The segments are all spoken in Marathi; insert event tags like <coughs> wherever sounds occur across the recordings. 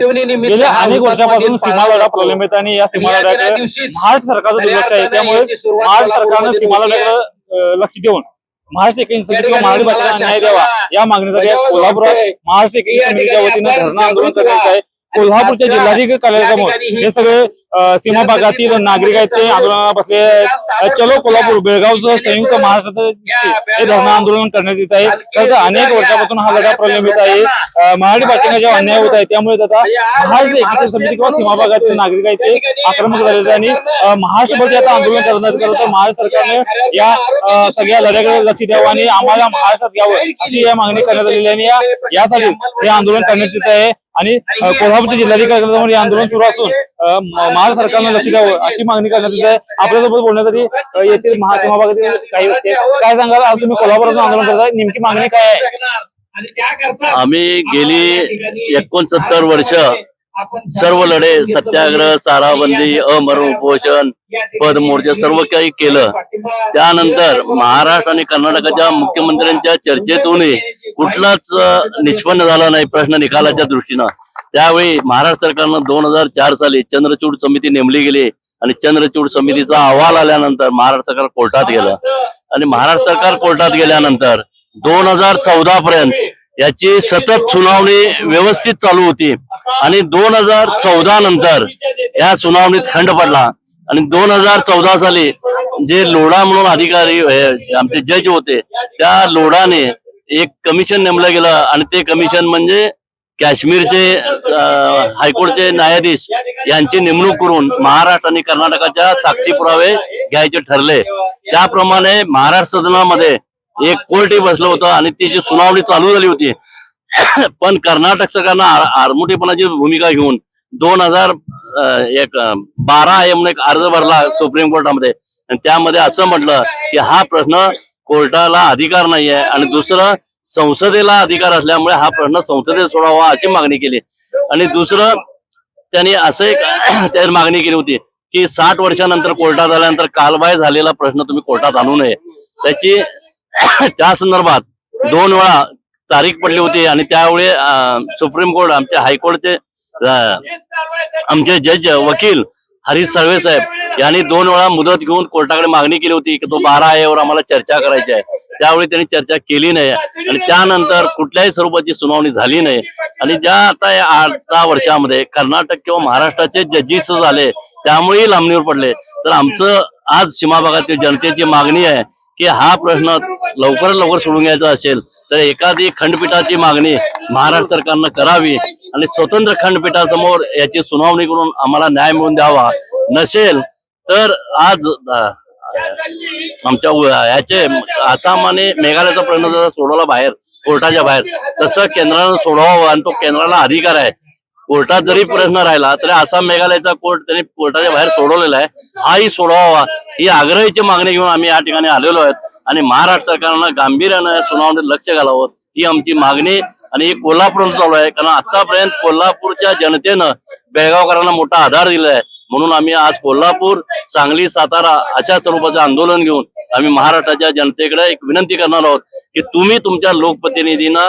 गेल्या अनेक वर्षापासून सीमा लढा. प्रलंबित आणि या सीमा लढ्याकडे महाराष्ट्र सरकारचं दुर्लक्ष आहे त्यामुळे महाराष्ट्र सरकारनं सीमा. लढ्याकडे लक्ष देऊन महाराष्ट्र एकीकरण समिती मराठी भाषेला न्याय द्यावा या मागणीसाठी कोल्हापुरात. महाराष्ट्र एकीकरण समितीच्या वतीनं धरणं आंदोलन करण्यात. आहे कोल्हापूरच्या जिल्हाधिकारी कार्यालयासमोर हे सगळे सीमा भागातील नागरिक आहेत ते आंदोलनाला बसले. चलो कोल्हापूर बेळगावचं संयुक्त महाराष्ट्राचं हे धरणं आंदोलन करण्यात येत आहे. तर अनेक वर्षापासून हा लढा प्रलंबित आहे. मराठी भाषेला जेव्हा अन्याय होत आहे त्यामुळे त्याचा महाराष्ट्र एकीकरण समिती किंवा सीमा भागातील नागरिक आहेत ते आक्रमक झालेले आणि महाराष्ट्रभर जे आता आंदोलन करण्यात करत तर महाराष्ट्र सरकारने या सगळ्या लढ्याकडे लक्ष द्यावं आणि आम्हाला महाराष्ट्रात घ्यावं अशी या मागणी करण्यात आलेली आणि यासाठी हे आंदोलन करण्यात येत आहे. आणि कोल्हापूरच्या जिल्हाधिकारी हे आंदोलन सुरू असून अं, म- महाराष्ट्र सरकारनं लक्ष द्यावं अशी मागणी करण्यात येत. आहे आपल्यासोबत बोलण्यासाठी येथील महासीमा भागातील काही व्यक्ती आहेत. काय सांगाल? आज तुम्ही कोल्हापुरातून आंदोलन करताय. नेमकी मागणी काय आहे? आम्ही गेली एकोणसत्तर वर्ष सर्व लढे सत्याग्रह चाराबंदी अमरण उपोषण पदमोर्चा सर्व काही केलं. त्यानंतर महाराष्ट्र आणि कर्नाटकाच्या मुख्यमंत्र्यांच्या चर्चेतूनही कुठलाच अ, निष्पन्न झाला नाही प्रश्न निकालाच्या दृष्टीनं. त्यावेळी महाराष्ट्र सरकारनं दोन हजार चार साली चंद्रचूड समिती नेमली गेली आणि चंद्रचूड समितीचा अहवाल आल्यानंतर महाराष्ट्र सरकार कोर्टात गेलं. आणि महाराष्ट्र सरकार कोर्टात गेल्यानंतर दोन हजार चौदा पर्यंत याची सतत सुनावणी व्यवस्थित चालू होती. आणि दोन हजार चौदा नंतर या सुनावणीत खंड पडला. आणि दोन हजार चौदा साली जे लोढा म्हणून अधिकारी आमचे जज होते त्या लोढाने एक कमिशन नेमलं गेलं. आणि ते कमिशन म्हणजे काश्मीरचे हायकोर्टचे न्यायाधीश यांची नेमणूक करून महाराष्ट्र आणि कर्नाटकाच्या साक्षी पुरावे घ्यायचे ठरले. त्याप्रमाणे महाराष्ट्र सदनामध्ये एक कोर्टही बसलं होतं आणि त्याची सुनावणी चालू झाली होती. <coughs> पण कर्नाटक सरकारनं आर- भूमिका घेऊन दोन हजार एक बारा आहे म्हणून एक अर्ज भरला सुप्रीम कोर्टामध्ये. आणि त्यामध्ये असं म्हटलं की हा प्रश्न कोर्टाला अधिकार नाही आहे आणि दुसरं संसदेला अधिकार असल्यामुळे हा प्रश्न संसदेत सोडावा अशी मागणी केली. आणि दुसरं त्यांनी असं एक <clears throat> त्याची मागणी केली होती की साठ वर्षानंतर कोर्टात आल्यानंतर कालबाय झालेला प्रश्न तुम्ही कोर्टात आणू नये. त्याची <clears throat> त्या संदर्भात दोन वेळा तारीख पडली होती आणि त्यावेळी सुप्रीम कोर्ट आमचे हायकोर्टचे आमचे जज वकील हरीश साळवे साहेब यांनी दोन वेळा मुदत घेऊन कोर्टाकडे मागणी केली होती की तो बारा आयावर आम्हाला चर्चा करायची आहे. त्यावेळी त्यांनी चर्चा केली नाही. आणि त्यानंतर कुठल्याही स्वरूपाची सुनावणी झाली नाही. आणि ज्या आता या आठ दहा वर्षामध्ये कर्नाटक किंवा महाराष्ट्राचे जजेस झाले त्यामुळेही लांबणीवर पडले. तर आमचं आज सीमा भागातील जनतेची मागणी आहे की हा प्रश्न लवकरात लवकर सोडून घ्यायचा असेल तर एखादी खंडपीठाची मागणी महाराष्ट्र सरकारनं करावी आणि स्वतंत्र खंडपीठासमोर याची सुनावणी करून आम्हाला न्याय मिळवून द्यावा. नसेल तर आज आमच्या ह्याचे याचे आसाम आणि मेघालयाचा प्रश्न जसा सोडवला बाहेर कोर्टाच्या बाहेर तसं केंद्रानं सोडवावं आणि तो केंद्राला अधिकार आहे. कोर्टात जरी प्रश्न राहिला तरी आसाम मेघालयाचा कोर्ट त्यांनी कोर्टाच्या बाहेर सोडवलेला आहे. हाही सोडवावा ही आग्रहीची मागणी घेऊन आम्ही या ठिकाणी आलेलो आहेत. आणि महाराष्ट्र सरकारनं गांभीर्यानं सुनावणीत लक्ष घालावं ही आमची मागणी. आणि ही कोल्हापूर चालू आहे कारण आतापर्यंत कोल्हापूरच्या जनतेनं बेळगावकरांना मोठा आधार दिला आहे. म्हणून आम्ही आज कोल्हापूर सांगली सातारा अशा स्वरूपाचं आंदोलन घेऊन आम्ही महाराष्ट्राच्या जनतेकडे एक विनंती करणार आहोत की तुम्ही तुमच्या लोकप्रतिनिधींना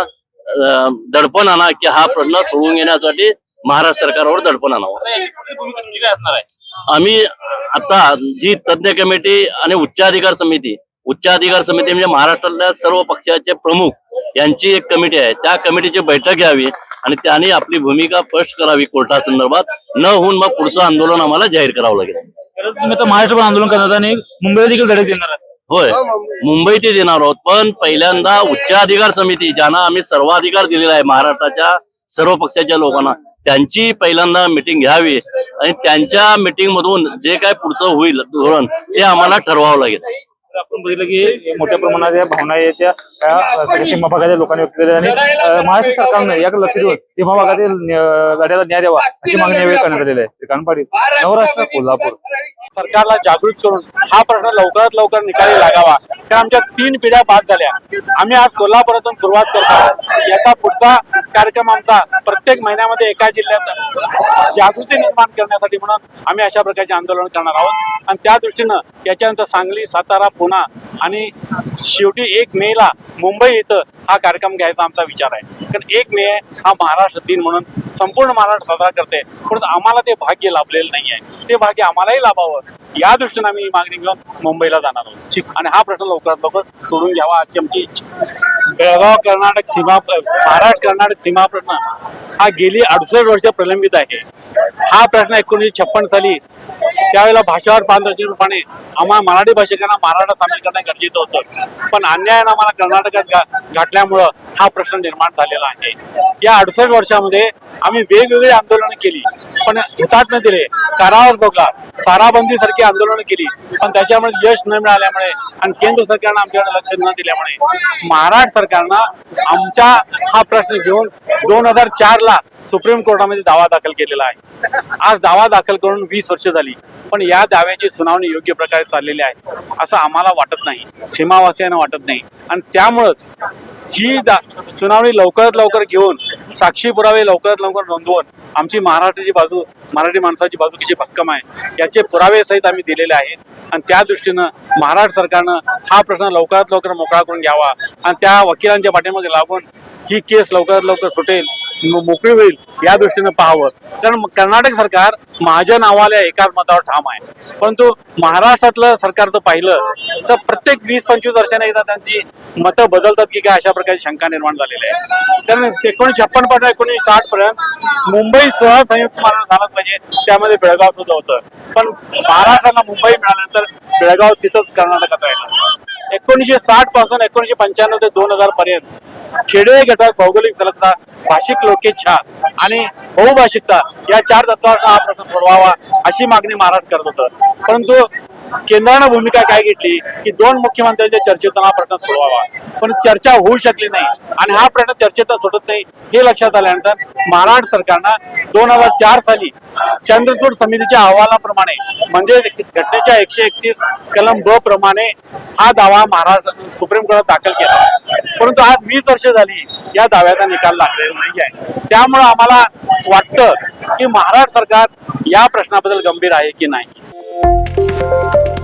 दडपण आणा की हा प्रश्न सोडवून घेण्यासाठी महाराष्ट्र सरकारवर दडपण आणावं. आम्ही आता जी तज्ञ कमिटी आणि उच्चाधिकार समिती उच्चाधिकार समिती म्हणजे महाराष्ट्रातल्या सर्व पक्षाचे प्रमुख यांची एक कमिटी आहे. त्या कमिटीची बैठक घ्यावी आणि त्यांनी आपली भूमिका स्पष्ट करावी कोर्टासंदर्भात. न होऊन मग पुढचं आंदोलन आम्हाला जाहीर करावं लागेल. तर तुम्ही आता महाराष्ट्र आंदोलन करणार आणि मुंबईला देखील लढत देणार आहात होय मुंबईत देणार आहोत. पण पहिल्यांदा उच्चाधिकार समिती ज्यांना आम्ही सर्वाधिकार दिलेला आहे महाराष्ट्राच्या सर्व पक्षाच्या लोकांना त्यांची पहिल्यांदा मिटिंग घ्यावी आणि त्यांच्या मिटिंग मधून जे काय पुढचं होईल धोरण ते आम्हाला ठरवावं लागेल. तर आपण बघितलं की मोठ्या प्रमाणात या भावना आहेत त्या सीमा भागाच्या लोकांनी व्यक्त केल्या आणि महाराष्ट्र सरकारनं याकडे लक्ष देऊन सीमा भागातील लढ्याला न्याय द्यावा अशी मागणी यावेळी करण्यात आलेली आहे. श्रीकांत पाटील नवराष्ट्र कोल्हापूर. सरकारला जागृत करून हा प्रश्न लवकरात लवकर निकाली लागावा. कारण आमच्या तीन पिढ्या बाद झाल्या. आम्ही आज कोल्हापुरातून सुरुवात करतो. आहोत. याचा पुढचा कार्यक्रम आमचा प्रत्येक महिन्यामध्ये एका जिल्ह्यात जागृती निर्माण करण्यासाठी म्हणून आम्ही अशा प्रकारचे आंदोलन करणार आहोत. आणि त्या दृष्टीनं याच्यानंतर सांगली सातारा पुणे आणि शेवटी एक मे ला मुंबई इथं हा कार्यक्रम घ्यायचा आमचा विचार आहे. कारण एक मे हा महाराष्ट्र दिन म्हणून संपूर्ण महाराष्ट्र साजरा करते. परंतु आम्हाला ते भाग्य लाभलेलं नाही आहे ते भाग्य आम्हालाही लाभावं. या दृष्टीने आम्ही ही मागणी घेऊन मुंबईला जाणार आहोत. आणि हा प्रश्न लवकरात लवकर सोडून घ्यावा अशी आमची इच्छा. बेळगाव कर्नाटक सीमा महाराष्ट्र कर्नाटक सीमा प्रश्न हा गेली अडुसष्ट वर्ष प्रलंबित आहे. हा प्रश्न एकोणीसशे छप्पन साली त्यावेळेला भाषावर पारदर्शकपणे आम्हाला मराठी भाषिकांना मराठा सामील करणं गरजेचं होतं. पण अन्यायानं आम्हाला कर्नाटकात गाठल्यामुळं हा प्रश्न निर्माण झालेला आहे. या अडुसष्ट वर्षामध्ये आम्ही वेगवेगळी आंदोलनं केली. पण हुतात्मा दिले. कारावर भोगला साराबंदी सारखी आंदोलनं केली पण त्याच्यामुळे यश न मिळाल्यामुळे आणि केंद्र सरकारनं आमच्याकडे लक्ष न दिल्यामुळे महाराष्ट्र सरकारनं आमच्या हा प्रश्न घेऊन दोन हजार चार ला सुप्रीम कोर्टामध्ये दावा दाखल केलेला आहे. आज दावा दाखल करून वीस वर्ष झाली पण या दाव्याची सुनावणी योग्य प्रकारे चाललेली आहे असं आम्हाला वाटत नाही सीमावासियांना वाटत नाही. आणि त्यामुळंच ही सुनावणी लवकरात लवकर घेऊन साक्षी पुरावे लवकरात लवकर नोंदवून आमची महाराष्ट्राची बाजू मराठी माणसाची बाजू कशी भक्कम आहे याचे पुरावे सहित आम्ही दिलेले आहेत. आणि त्या दृष्टीनं महाराष्ट्र सरकारनं हा प्रश्न लवकरात लवकर मोकळा करून घ्यावा. आणि त्या वकिलांच्या पाठीमागे लागून ही केस लवकरात लवकर सुटेल मोकळी होईल या दृष्टीनं पाहावं. कारण कर्नाटक सरकार माझ्या नावाला एकाच मतावर ठाम आहे. परंतु महाराष्ट्रातलं सरकार जर पाहिलं तर प्रत्येक वीस पंचवीस वर्षाने एकदा त्यांची मतं बदलतात की काय अशा प्रकारची शंका निर्माण झालेली आहे. कारण एकोणीसशे छप्पनपासून एकोणीसशे साठ पर्यंत मुंबई सह संयुक्त महाराष्ट्र झालाच पाहिजे त्यामध्ये बेळगाव सुद्धा होतं. पण महाराष्ट्राला मुंबई मिळाल्यानंतर बेळगाव तिथंच कर्नाटकात राहिलं. एकोणीसशे साठपासून एकोणीसशे पंच्याण्णव ते दोन हजार पर्यंत खेडे घटक भौगोलिक सलगता भाषिक लोकेच्छा आणि बहुभाषिकता या चार तत्वावर हा प्रश्न सोडवावा अशी मागणी महाराष्ट्र करत होतं. परंतु केंद्रानं भूमिका काय घेतली की दोन मुख्यमंत्र्यांच्या चर्चेतून हा प्रश्न सोडवावा. पण चर्चा होऊ शकली नाही आणि हा प्रश्न चर्चेतून सुटत नाही हे लक्षात आल्यानंतर महाराष्ट्र सरकारनं दोन हजार चार साली चंद्रचूड समितीच्या अहवालाप्रमाणे म्हणजे घटनेच्या एकशे एकतीस कलम ब प्रमाणे हा दावा महाराष्ट्र सुप्रीम कोर्टात दाखल केला. परंतु आज वीस वर्ष झाली या दाव्याचा निकाल लागलेला नाही आहे त्यामुळे आम्हाला वाटतं की महाराष्ट्र सरकार या प्रश्नाबद्दल गंभीर आहे की नाही? Música